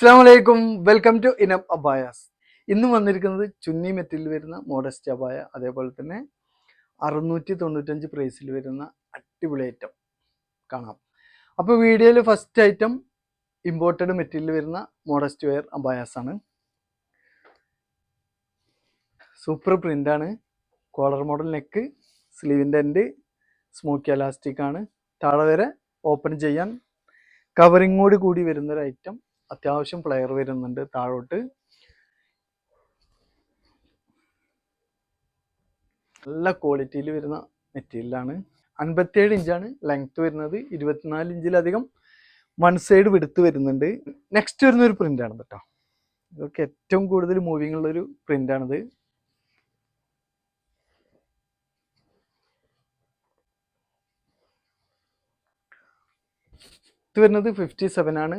അസ്സാം വലൈക്കും welcome to ഇനം അബായാസ്. ഇന്ന് വന്നിരിക്കുന്നത് ചുന്നി മെറ്റിൽ വരുന്ന മോഡസ്റ്റ് അബായ അതേപോലെ തന്നെ അറുന്നൂറ്റി തൊണ്ണൂറ്റഞ്ച് പ്രൈസിൽ വരുന്ന അടിപൊളി ഐറ്റം കാണാം. അപ്പോൾ വീഡിയോയിൽ ഫസ്റ്റ് ഐറ്റം ഇമ്പോർട്ടഡ് മെറ്റീരിയൽ വരുന്ന മോഡസ്റ്റ് വെയർ അബായാസ് ആണ്. സൂപ്പർ പ്രിന്റാണ് കോളർ മോഡൽ നെക്ക് സ്ലീവിന്റെ എൻഡ് സ്മോക്കി അലാസ്റ്റിക് ആണ്. താഴെ വരെ ഓപ്പൺ ചെയ്യാൻ കവറിങ്ങോട് കൂടി വരുന്നൊരു ഐറ്റം അത്യാവശ്യം പ്ലെയർ വരുന്നുണ്ട് താഴോട്ട്. നല്ല ക്വാളിറ്റിയിൽ വരുന്ന മെറ്റീരിയലാണ് അൻപത്തേഴ് ഇഞ്ചാണ് ലെങ്ത് വരുന്നത്. ഇരുപത്തിനാല് ഇഞ്ചിലധികം വൺ സൈഡ് വിടുത്ത് വരുന്നുണ്ട്. നെക്സ്റ്റ് വരുന്ന ഒരു പ്രിന്റ് ആണ് കേട്ടോ ഇതൊക്കെ ഏറ്റവും കൂടുതൽ മൂവിങ് ഉള്ള ഒരു പ്രിന്റ് ആണിത്. ഇത് വരുന്നത് ഫിഫ്റ്റി സെവൻ ആണ്.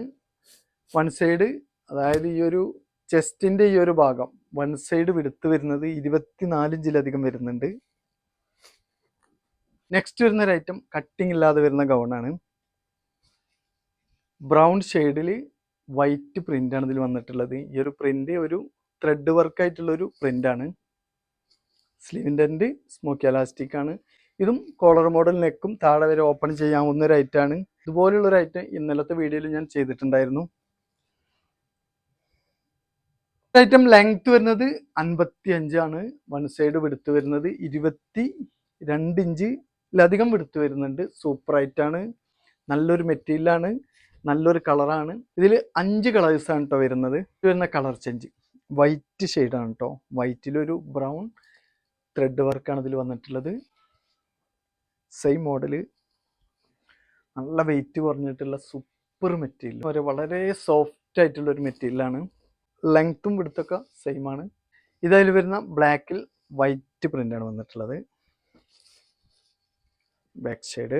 വൺ സൈഡ് അതായത് ഈ ഒരു ചെസ്റ്റിന്റെ ഈ ഒരു ഭാഗം വൺ സൈഡ് വിടുത്ത് വരുന്നത് ഇരുപത്തിനാല് ഇഞ്ചിലധികം വരുന്നുണ്ട്. നെക്സ്റ്റ് വരുന്ന ഒരു ഐറ്റം കട്ടിങ് ഇല്ലാതെ വരുന്ന ഗൗണാണ് ബ്രൗൺ ഷെയ്ഡിൽ വൈറ്റ് പ്രിന്റ് ആണ് ഇതിൽ വന്നിട്ടുള്ളത്. ഈ ഒരു പ്രിന്റ് ഒരു ത്രെഡ് വർക്ക് ആയിട്ടുള്ള ഒരു പ്രിന്റ് ആണ്. സ്ലീവിന്റെ എൻഡ് സ്മോക്കി അലാസ്റ്റിക് ആണ്. ഇതും കോളർ മോഡൽ നെക്കും താഴെ വരെ ഓപ്പൺ ചെയ്യാവുന്ന ഒരു ഐറ്റാണ് ആണ്. ഇതുപോലുള്ള ഒരു ഐറ്റം ഇന്നലത്തെ വീഡിയോയിൽ ഞാൻ ചെയ്തിട്ടുണ്ടായിരുന്നു. ഐറ്റം ലെങ്ത് വരുന്നത് അൻപത്തി അഞ്ചാണ് വൺ സൈഡ് വിടുത്ത് വരുന്നത് ഇരുപത്തി രണ്ട് ഇഞ്ചിലധികം വിടുത്ത് വരുന്നുണ്ട്. സൂപ്പർ ആയിട്ടാണ് നല്ലൊരു മെറ്റീരിയലാണ് നല്ലൊരു കളറാണ് ഇതിൽ അഞ്ച് കളേഴ്സാണ് കേട്ടോ വരുന്നത്. വരുന്ന കളർ ചേഞ്ച് വൈറ്റ് ഷെയ്ഡാണ് കേട്ടോ വൈറ്റിലൊരു ബ്രൗൺ ത്രെഡ് വർക്കാണ് ഇതിൽ വന്നിട്ടുള്ളത്. സെയിം മോഡൽ നല്ല വെയിറ്റ് കുറഞ്ഞിട്ടുള്ള സൂപ്പർ മെറ്റീരിയൽ വളരെ സോഫ്റ്റ് ആയിട്ടുള്ള ഒരു മെറ്റീരിയലാണ് ലെങ്ത്തും വിടുത്തൊക്കെ സെയിം ആണ്. ഇതതിൽ വരുന്ന ബ്ലാക്കിൽ വൈറ്റ് പ്രിന്റ് ആണ് വന്നിട്ടുള്ളത്. ബാക്ക് സൈഡ്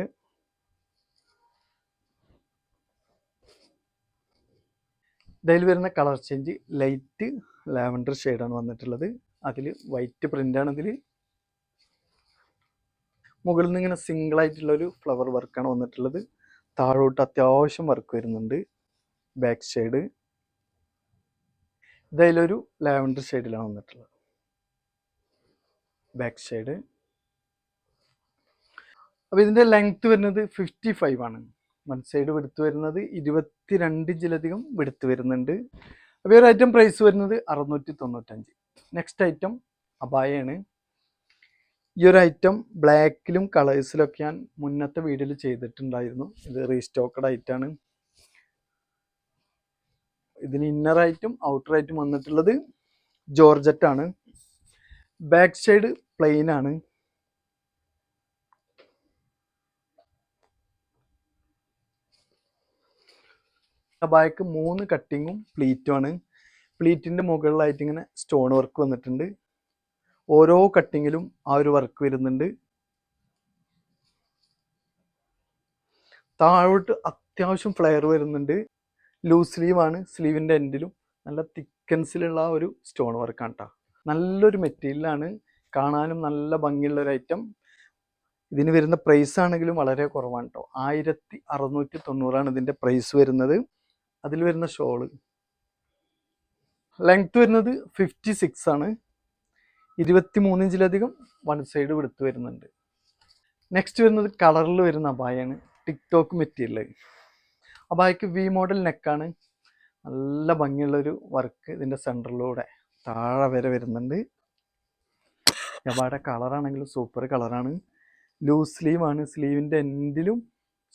ഇതിൽ വരുന്ന കളർ ചേഞ്ച് ലൈറ്റ് ലാവൻഡർ ഷെയ്ഡാണ് വന്നിട്ടുള്ളത്. അതിൽ വൈറ്റ് പ്രിന്റാണ് ഇതിൽ മുകളിൽ നിന്ന് ഇങ്ങനെ സിംഗിൾ ആയിട്ടുള്ള ഒരു ഫ്ലവർ വർക്കാണ് വന്നിട്ടുള്ളത്. താഴോട്ട് അത്യാവശ്യം വർക്ക് വരുന്നുണ്ട്. ബാക്ക് സൈഡ് ഇതിലൊരു ലാവൻഡർ ഷെയ്ഡിലാണ് വന്നിട്ടുള്ളത്. ബാക്ക് സൈഡ് അപ്പോൾ ഇതിന്റെ ലെങ്ത്ത് വരുന്നത് ഫിഫ്റ്റി ഫൈവ് ആണ്. വൺ സൈഡ് വെടുത്ത് വരുന്നത് ഇരുപത്തി രണ്ട് ഇഞ്ചിലധികം വെടുത്ത് വരുന്നുണ്ട്. അപ്പോൾ ഒരു ഐറ്റം പ്രൈസ് വരുന്നത് അറുന്നൂറ്റി തൊണ്ണൂറ്റഞ്ച് നെക്സ്റ്റ് ഐറ്റം അബായാണ് ഈ ഒരു ഐറ്റം ബ്ലാക്കിലും കളേഴ്സിലൊക്കെ ഞാൻ മുന്നത്തെ വീഡിയോയിൽ ചെയ്തിട്ടുണ്ടായിരുന്നു. ഇത് റീസ്റ്റോക്കഡ് ഐറ്റാണ് ഇതിന് ഇന്നറായിട്ടും ഔട്ടറായിട്ടും വന്നിട്ടുള്ളത് ജോർജറ്റ് ആണ്. ബാക്ക് സൈഡ് പ്ലെയിൻ ആണ്. ബാക്ക് മൂന്ന് കട്ടിങ്ങും പ്ലീറ്റും ആണ്. പ്ലീറ്റിന്റെ മുകളിലായിട്ട് ഇങ്ങനെ സ്റ്റോൺ വർക്ക് വന്നിട്ടുണ്ട്. ഓരോ കട്ടിങ്ങിലും ആ ഒരു വർക്ക് വരുന്നുണ്ട്. താഴോട്ട് അത്യാവശ്യം ഫ്ലെയർ വരുന്നുണ്ട്. ലൂസ് സ്ലീവ് ആണ്. സ്ലീവിന്റെ എൻഡിലും നല്ല തിക്കൻസിലുള്ള ഒരു സ്റ്റോൺ വർക്കാണ് കേട്ടോ നല്ലൊരു മെറ്റീരിയലാണ് കാണാനും നല്ല ഭംഗിയുള്ള ഒരു ഐറ്റം ഇതിന് വരുന്ന പ്രൈസ് ആണെങ്കിലും വളരെ കുറവാണ് കേട്ടോ ആയിരത്തി അറുന്നൂറ്റി തൊണ്ണൂറാണ് ഇതിന്റെ പ്രൈസ് വരുന്നത്. അതിൽ വരുന്ന ഷോൾ ലെങ്ത് വരുന്നത് ഫിഫ്റ്റി സിക്സ് ആണ്. ഇരുപത്തി മൂന്ന് ഇഞ്ചിലധികം വൺ സൈഡ് എടുത്ത് വരുന്നുണ്ട്. നെക്സ്റ്റ് വരുന്നത് കളറിൽ വരുന്ന അബായാണ് ടിക്ടോക്ക് മെറ്റീരിയൽ അബായക്ക് വി മോഡൽ നെക്കാണ് നല്ല ഭംഗിയുള്ളൊരു വർക്ക് ഇതിന്റെ സെന്ററിലൂടെ താഴെ വരെ വരുന്നുണ്ട്. അബായുടെ കളറാണെങ്കിലും സൂപ്പർ കളറാണ് ലൂസ് സ്ലീവാണ് സ്ലീവിന്റെ എൻഡിലും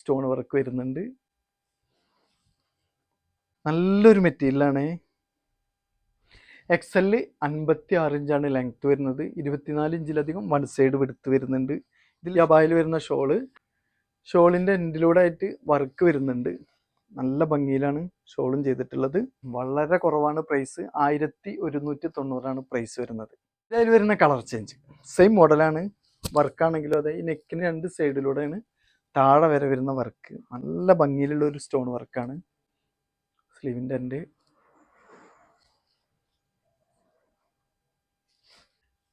സ്റ്റോൺ വർക്ക് വരുന്നുണ്ട്. നല്ലൊരു മെറ്റീരിയലാണ് എക്സലിൽ അൻപത്തി ആറ് ഇഞ്ചാണ് ലെങ്ത് വരുന്നത്. ഇരുപത്തിനാല് ഇഞ്ചിലധികം വൺ സൈഡ് വിടുത്ത് വരുന്നുണ്ട്. ഇതിൽ അബായിൽ വരുന്ന ഷോൾ ഷോളിന്റെ എൻഡിലൂടെ ആയിട്ട് വർക്ക് വരുന്നുണ്ട്. നല്ല ഭംഗിയിലാണ് ഷോളും ചെയ്തിട്ടുള്ളത്. വളരെ കുറവാണ് പ്രൈസ് ആയിരത്തി ഒരുന്നൂറ്റി തൊണ്ണൂറാണ് പ്രൈസ് വരുന്നത്. ഇതിൽ വരുന്ന കളർ ചേഞ്ച് സെയിം മോഡലാണ് വർക്കാണെങ്കിലും അതെ. ഈ നെക്കിന് രണ്ട് സൈഡിലൂടെയാണ് താഴെ വരെ വരുന്ന വർക്ക് നല്ല ഭംഗിയിലുള്ള ഒരു സ്റ്റോൺ വർക്കാണ് സ്ലീവിന്റെ എന്റെ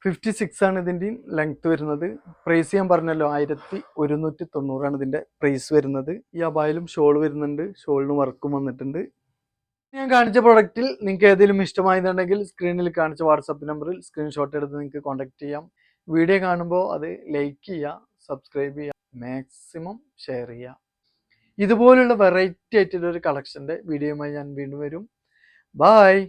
ഫിഫ്റ്റി സിക്സ് ആണ് ഇതിന്റെയും ലെങ്ത് വരുന്നത്. പ്രൈസ് ഞാൻ പറഞ്ഞല്ലോ ആയിരത്തി ഒരുന്നൂറ്റി തൊണ്ണൂറാണ് ഇതിന്റെ പ്രൈസ് വരുന്നത്. ഈ അബായിലും ഷോൾ വരുന്നുണ്ട്. ഷോളിന് വർക്കും വന്നിട്ടുണ്ട്. ഞാൻ കാണിച്ച പ്രൊഡക്റ്റിൽ നിങ്ങൾക്ക് ഏതെങ്കിലും ഇഷ്ടമായിരുന്നുണ്ടെങ്കിൽ സ്ക്രീനിൽ കാണിച്ച വാട്സപ്പ് നമ്പറിൽ സ്ക്രീൻഷോട്ട് എടുത്ത് നിങ്ങൾക്ക് കോൺടാക്ട് ചെയ്യാം. വീഡിയോ കാണുമ്പോൾ അത് ലൈക്ക് ചെയ്യുക സബ്സ്ക്രൈബ് ചെയ്യുക മാക്സിമം ഷെയർ ചെയ്യുക. ഇതുപോലുള്ള വെറൈറ്റി ആയിട്ടുള്ള ഒരു കളക്ഷന്റെ വീഡിയോയുമായി ഞാൻ വീണ്ടും വരും. ബായ്